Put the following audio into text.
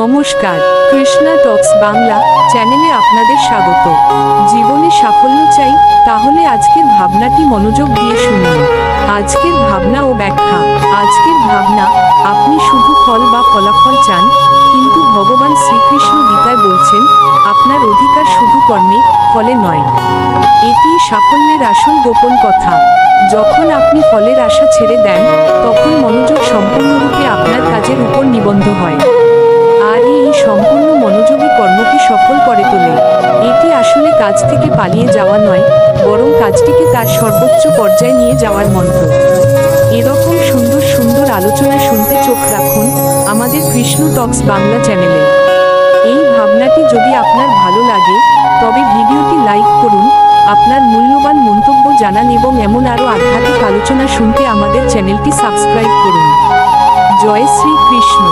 নমস্কার, কৃষ্ণা টক্স বাংলা চ্যানেলে আপনাদের স্বাগত। জীবনে সাফল্য চাই, তাহলে আজকের ভাবনাটি মনোযোগ দিয়ে শুনুন। আজকের ভাবনা ও ব্যাখ্যা। আজকের ভাবনা, আপনি শুধু ফল বা ফলাফল চান, কিন্তু ভগবান শ্রীকৃষ্ণ গীতায় বলছেন, আপনার অধিকার শুধু কর্মে, ফলে নয়। এটি সাফল্যের আসল গোপন কথা। যখন আপনি ফলের আশা ছেড়ে দেন, তখন মনোযোগ সম্পূর্ণরূপে আপনার কাজের উপর নিবন্ধ হয়। সম্পূর্ণ মনোযোগী কর্মকে সফল করে তোলে? এটি আসলে কাজ থেকে পালিয়ে যাওয়া নয়, বরং কাজটিকে তার সর্বোচ্চ পর্যায়ে নিয়ে যাওয়ার মন্ত্র। এরকম সুন্দর সুন্দর আলোচনা শুনতে চোখ রাখুন আমাদের কৃষ্ণ টক্স বাংলা চ্যানেলে। এই ভাবনাটি যদি আপনার ভালো লাগে, তবে ভিডিওটি লাইক করুন, আপনার মূল্যবান মন্তব্য জানান এবং এমন আরও আধ্যাত্মিক আলোচনা শুনতে আমাদের চ্যানেলটি সাবস্ক্রাইব করুন। জয় শ্রী কৃষ্ণ।